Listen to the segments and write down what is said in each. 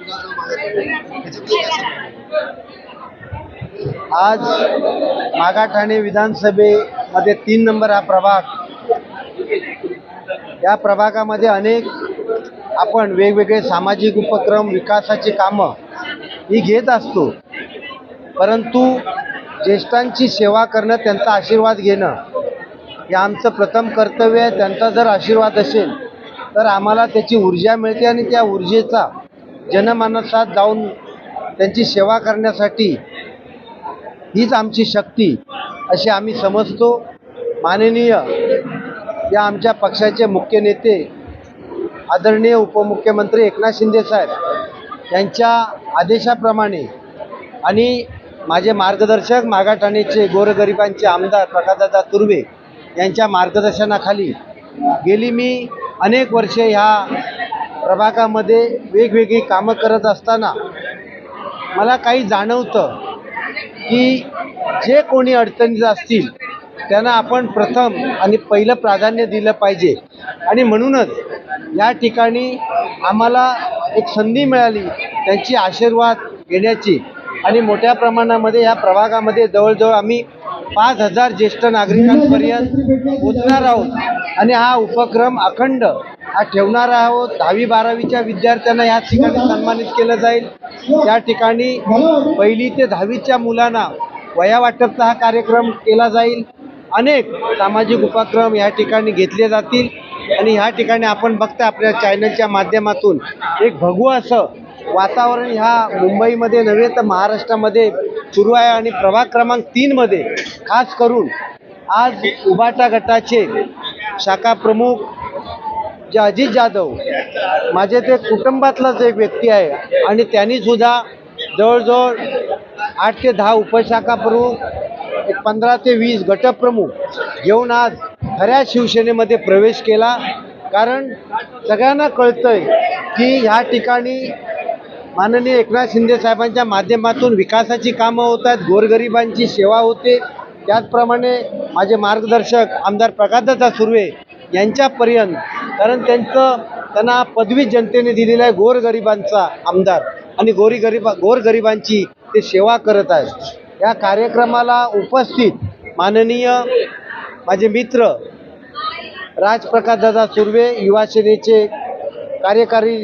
आज मागा ठाणे आज मागाठाणे विधानसभेमध्ये तीन नंबर हा प्रभाग. या प्रभागामध्ये अनेक आपण वेगवेगळे सामाजिक उपक्रम विकासाची कामं ही घेत असतो. परंतु ज्येष्ठांची सेवा करणं त्यांचा आशीर्वाद घेणं हे आमचं प्रथम कर्तव्य आहे. त्यांचा जर आशीर्वाद असेल तर आम्हाला त्याची ऊर्जा मिळते आणि त्या ऊर्जेचा जनमानसात जाऊन त्यांची सेवा करण्यासाठी हीच आमची शक्ती अशी आम्ही समजतो. माननीय या आमच्या पक्षाचे मुख्य नेते आदरणीय उपमुख्यमंत्री एकनाथ शिंदे साहेब यांच्या आदेशाप्रमाणे आणि माझे मार्गदर्शक मागाठाणेचे गोरगरिबांचे आमदार प्रकाशदादा तुर्वे यांच्या मार्गदर्शनाखाली गेली मी अनेक वर्षे ह्या प्रभागामध्ये वेगवेगळी कामं करत असताना मला काही जाणवतं की जे कोणी अडचणीत असतील त्यांना आपण प्रथम आणि पहिलं प्राधान्य दिलं पाहिजे. आणि म्हणूनच या ठिकाणी आम्हाला एक संधी मिळाली त्यांची आशीर्वाद घेण्याची. आणि मोठ्या प्रमाणामध्ये या प्रभागामध्ये जवळजवळ आम्ही पाच हजार ज्येष्ठ नागरिकांपर्यंत पोचणार आहोत. आणि हा उपक्रम अखंड हा ठेवणार आहोत. दहावी बारावीच्या विद्यार्थ्यांना या ठिकाणी सन्मानित केलं जाईल. त्या ठिकाणी पहिली ते दहावीच्या मुलांना वया वाटपचा हा कार्यक्रम केला जाईल. अनेक सामाजिक उपक्रम या ठिकाणी घेतले जातील. आणि ह्या ठिकाणी आपण बघता आपल्या चॅनलच्या माध्यमातून एक भगवं असं वातावरण ह्या मुंबईमध्ये नव्हे तर महाराष्ट्रामध्ये सुरू आहे. आणि प्रभाग क्रमांक तीनमध्ये खास करून आज उबाटा गटाचे शाखा प्रमुख जे अजित जाधव माझे ते कुटुंबातलाच एक व्यक्ती आहे आणि त्यांनी सुद्धा जवळजवळ आठ ते दहा उपशाखा प्रमुख पंधरा ते वीस गटप्रमुख घेऊन आज खऱ्या शिवसेनेमध्ये प्रवेश केला. कारण सगळ्यांना कळतंय की ह्या ठिकाणी माननीय एकनाथ शिंदे साहेबांच्या माध्यमातून विकासाची कामं होत आहेत गोरगरिबांची सेवा होते. त्याचप्रमाणे माझे मार्गदर्शक आमदार प्रकाशदादा सुर्वे यांच्यापर्यंत. कारण त्यांचं त्यांना पदवी जनतेने दिलेला आहे गोरगरिबांचा आमदार. आणि गोरी गरिबा गोरगरिबांची ते सेवा करत आहेत. या कार्यक्रमाला उपस्थित माननीय माझे मित्र राजप्रकाशदादा सुर्वे युवासेनेचे कार्यकारी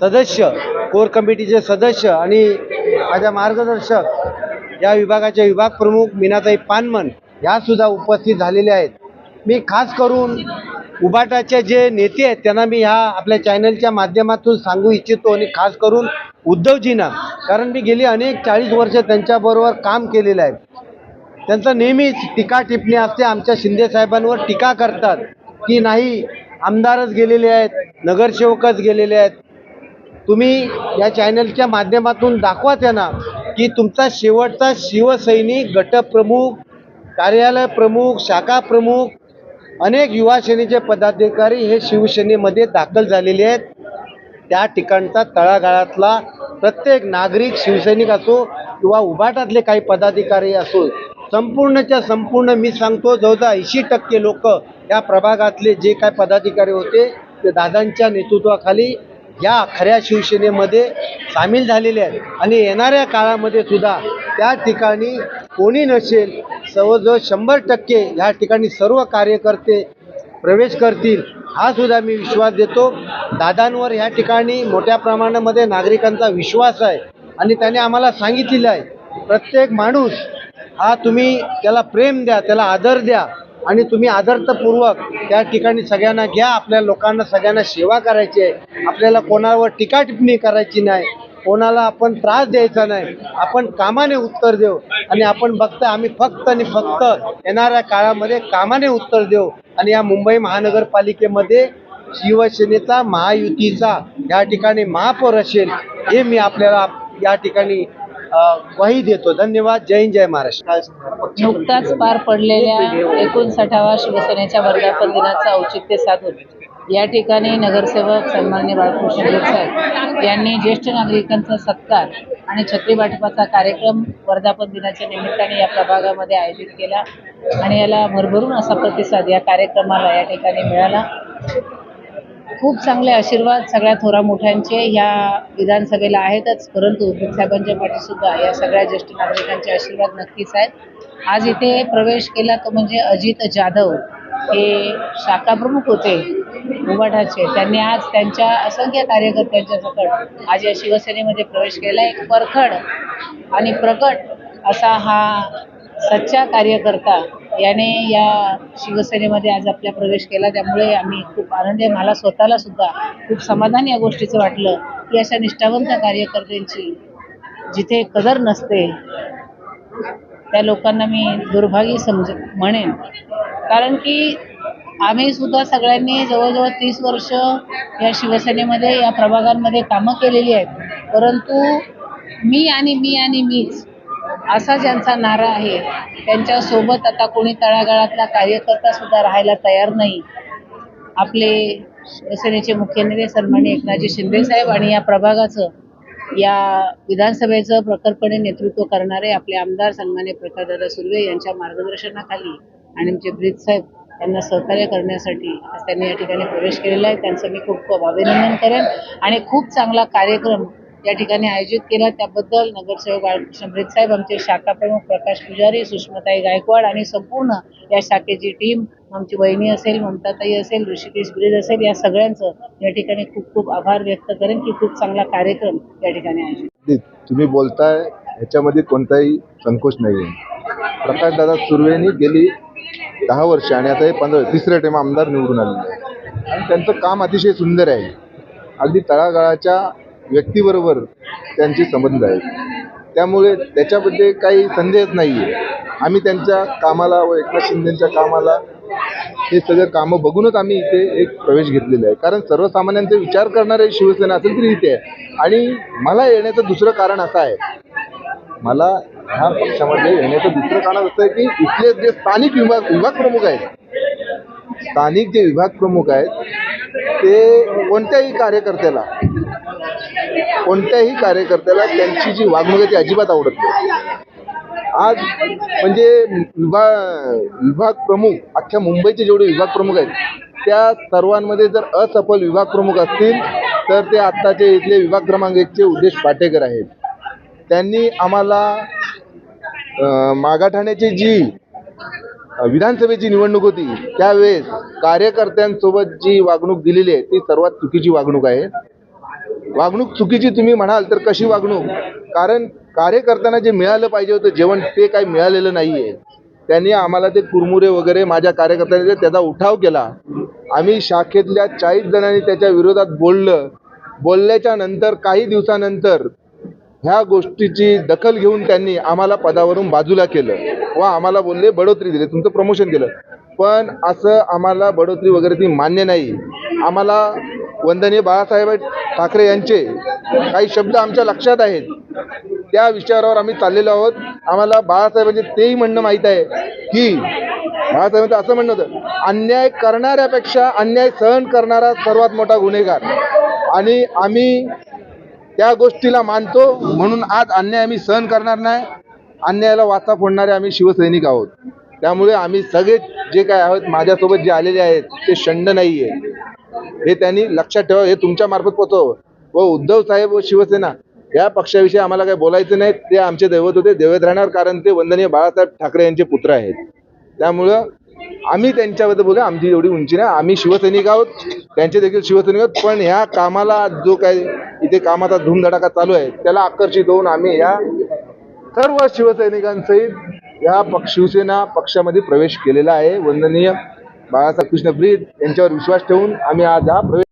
सदस्य कोर कमिटीचे सदस्य आणि माझ्या मार्गदर्शक या विभागाचे विभाग प्रमुख मीनाताई पानमन ह्यासुद्धा उपस्थित झालेल्या आहेत. मी खास करून उबाटाचे जे नेते आहेत त्यांना मी ह्या आपल्या चॅनलच्या माध्यमातून सांगू इच्छितो आणि खास करून उद्धवजींना. कारण मी गेली अनेक चाळीस वर्ष त्यांच्याबरोबर काम केलेलं आहे. त्यांचं नेहमीच टीका टिप्पणी असते आमच्या शिंदेसाहेबांवर टीका करतात की नाही आमदारच गेलेले आहेत नगरसेवकच गेलेले आहेत. तुम्ही या चॅनलच्या माध्यमातून दाखवा त्यांना की तुमचा शेवटचा शिवसैनिक गटप्रमुख कार्यालय प्रमुख शाखा प्रमुख अनेक युवा सेनेचे पदाधिकारी हे शिवसेनेमध्ये दाखल झालेले आहेत. त्या ठिकाणचा तळागाळातला प्रत्येक नागरिक शिवसैनिक असो किंवा उभाटातले काही पदाधिकारी असो संपूर्णच्या संपूर्ण मी सांगतो जवळजवळ ऐंशी टक्के लोक या प्रभागातले जे काय पदाधिकारी होते ते दादांच्या नेतृत्वाखाली या खऱ्या शिवसेनेमध्ये सामील झालेले आहेत. आणि येणाऱ्या काळामध्ये सुद्धा त्या ठिकाणी कोणी नसेल जवळजवळ शंभर टक्के ह्या ठिकाणी सर्व कार्यकर्ते प्रवेश करतील हा सुद्धा मी विश्वास देतो. दादांवर ह्या ठिकाणी मोठ्या प्रमाणामध्ये नागरिकांचा विश्वास आहे आणि त्याने आम्हाला सांगितलेलं आहे प्रत्येक माणूस हा तुम्ही त्याला प्रेम द्या त्याला आदर द्या आणि तुम्ही आदरतापूर्वक त्या ठिकाणी सगळ्यांना घ्या आपल्या लोकांना सगळ्यांना सेवा करायची आहे आपल्याला कोणावर टीका टिप्पणी करायची नाही. कोणाला आपण त्रास द्यायचा नाही. आपण कामाने उत्तर देऊ. आणि आपण बघता आम्ही फक्त आणि फक्त येणाऱ्या काळामध्ये कामाने उत्तर देऊ. आणि या मुंबई महानगरपालिकेमध्ये शिवसेनेचा महायुतीचा या ठिकाणी महापौर असेल हे मी आपल्याला या ठिकाणी अ, ग्वाही देतो. धन्यवाद. जय हिंद जय महाराष्ट्र. नुकताच पार पडलेल्या एकोणसाठावा शिवसेनेच्या वर्धापन दिनाचं औचित्य साधून. या ठिकाणी नगरसेवक सन्मान्य बाळकृष्ण साहेब यांनी ज्येष्ठ नागरिकांचा सत्कार आणि छत्री वाटपाचा कार्यक्रम वर्धापन दिनाच्या निमित्ताने या प्रभागामध्ये आयोजित केला आणि याला भरभरून असा प्रतिसाद या कार्यक्रमाला या ठिकाणी मिळाला. खूप चांगले आशीर्वाद सगळ्या थोरा मोठ्यांचे ह्या विधानसभेला आहेतच परंतु साहेबांच्या पाठीसुद्धा या सगळ्या ज्येष्ठ नागरिकांचे आशीर्वाद नक्कीच आहेत. आज इथे प्रवेश केला तो म्हणजे अजित जाधव हे शाखा प्रमुख होते. उबाठाचे त्यांनी आज त्यांच्या असंख्य कार्यकर्त्यांच्या सकट आज या शिवसेनेमध्ये प्रवेश केला. एक परखड आणि प्रकट असा हा सच्चा कार्यकर्ता याने या शिवसेनेमध्ये आज आपला प्रवेश केला. त्यामुळे आम्ही खूप आनंदी आहे. मला स्वतःला सुद्धा खूप समाधान या गोष्टीचं वाटलं की अशा निष्ठावंत कार्यकर्त्यांची जिथे कदर नसते त्या लोकांना मी दुर्भागी समज म्हणेन. कारण की आम्ही सुद्धा सगळ्यांनी जवळजवळ तीस वर्ष या शिवसेनेमध्ये या प्रभागांमध्ये कामं केलेली आहेत. परंतु मी आणि मी आणि मीच असा ज्यांचा नारा आहे त्यांच्यासोबत आता कोणी तळागाळातला कार्यकर्ता सुद्धा राहायला तयार नाही. आपले शिवसेनेचे मुख्य नेते सन्मान्य एकनाथजी शिंदे साहेब आणि या प्रभागाचं या विधानसभेचं प्रखरपणे नेतृत्व करणारे आपले आमदार सन्मान्य प्रकाशदादा सुर्वे यांच्या मार्गदर्शनाखाली आणि आमचे ब्रीद साहेब त्यांना सहकार्य करण्यासाठी आज त्यांनी या ठिकाणी प्रवेश केलेला आहे. त्यांचं मी खूप खूप अभिनंदन करेन. आणि खूप चांगला कार्यक्रम या ठिकाणी आयोजित केला. त्याबद्दल नगरसेवक बाळकृष्ण साहेब आमचे शाखा प्रमुख प्रकाश पुजारी सुषमाताई गायकवाड आणि संपूर्ण या शाखेची टीम आमची वहिनी असेल ममताताई असेल ऋषिकेश ब्रिज असेल या सगळ्यांचं या ठिकाणी खूप खूप आभार व्यक्त करेन की खूप चांगला कार्यक्रम या ठिकाणी आयोजित तुम्ही बोलताय ह्याच्यामध्ये कोणताही संकोच नाही आहे प्रकाशदादा सुर्वेनी गेली दहा वर्ष आणि आता हे पंधरा तिसऱ्या टाइम आमदार निवडून आलेले आहे आणि त्यांचं काम अतिशय सुंदर आहे. अगदी तळागाळाच्या व्यक्तीबरोबर त्यांचे संबंध आहेत. त्यामुळे त्याच्याबद्दल काही संदेहच नाही आहे आम्ही त्यांच्या कामाला व एकनाथ शिंदेच्या कामाला हे सगळं कामं बघूनच आम्ही इथे एक प्रवेश घेतलेला आहे. कारण सर्वसामान्यांचे विचार करणारे शिवसेना असेल तरी इथे आहे. आणि मला येण्याचं दुसरं कारण असं आहे. मला ह्या पक्षामध्ये येण्याचं दुसरं कारण असं आहे की इथले जे स्थानिक विभाग विभाग प्रमुख आहेत स्थानिक जे विभाग प्रमुख आहेत ते कोणत्याही कार्यकर्त्याला कोणत्याही कार्यकर्त्याला त्यांची जी वागणूक आहे ती अजिबात आवडत नाही. आज म्हणजे विभाग विभाग प्रमुख अख्ख्या मुंबईचे जेवढे विभाग प्रमुख आहेत त्या सर्वांमध्ये जर असफल विभाग प्रमुख असतील तर ते आत्ताचे इथले विभाग क्रमांक एकचे उद्देश पाटेकर आहेत. त्यांनी आम्हाला मागाठाण्याची जी विधानसभेची निवडणूक होती त्यावेळेस कार्यकर्त्यांसोबत जी वागणूक दिलेली आहे ती सर्वात चुकीची वागणूक आहे. वागणूक चुकीची तुम्ही म्हणाल तर कशी वागणूक? कारण कार्यकर्त्यांना जे मिळालं पाहिजे होतं जेवण ते काही मिळालेलं नाही आहे त्यांनी आम्हाला ते कुरमुरे वगैरे माझ्या कार्यकर्त्यांनी त्याचा उठाव केला. आम्ही शाखेतल्या चाळीस जणांनी त्याच्या विरोधात बोललं. बोलल्याच्या नंतर काही दिवसानंतर ह्या गोष्टीची दखल घेऊन त्यांनी आम्हाला पदावरून बाजूला केलं. व आम्हाला बोलले बढोतरी दिली तुमचं प्रमोशन केलं. पण असं आम्हाला बढोतरी वगैरे ती मान्य नाही. आम्हाला वंदनीय बाळासाहेब ठाकरे यांचे काही शब्द आमच्या लक्षात आहेत. त्या विचारावर आम्ही चाललेलो आहोत. आम्हाला बाळासाहेबांचे तेही म्हणणं माहीत आहे की बाळासाहेबांचं असं म्हणणं होतं अन्याय करणाऱ्यापेक्षा अन्याय सहन करणारा सर्वात मोठा गुन्हेगार. आणि आम्ही त्या गोष्टीला मानतो. म्हणून आज अन्याय आम्ही सहन करणार नाही. अन्यायाला वाचा फोडणारे आम्ही शिवसैनिक आहोत. त्यामुळे आम्ही सगळे जे काय आहोत माझ्यासोबत जे आलेले आहेत ते शंड नाही आहे हे त्यांनी लक्षात ठेवा हे तुमच्या मार्फत पोचव व उद्धव साहेब व शिवसेना या पक्षाविषयी आम्हाला काही बोलायचं नाही. ते आमचे दैवत होते. दैवत राहणार कारण ते वंदनीय बाळासाहेब ठाकरे यांचे पुत्र आहेत. त्यामुळं आम्ही त्यांच्याबद्दल बोलूया. आमची एवढी उंची नाही. आम्ही शिवसैनिक आहोत. त्यांचे देखील शिवसैनिक आहोत. पण ह्या कामाला जो काही इथे कामाचा धूमधडाका चालू आहे त्याला आकर्षित होऊन आम्ही या सर्व शिवसैनिकांसहित या पक्ष शिवसेना पक्षामध्ये प्रवेश केलेला आहे. वंदनीय बाळासाहेब कृष्ण ब्रीद यांच्यावर विश्वास ठेवून आम्ही आज हा प्रवेश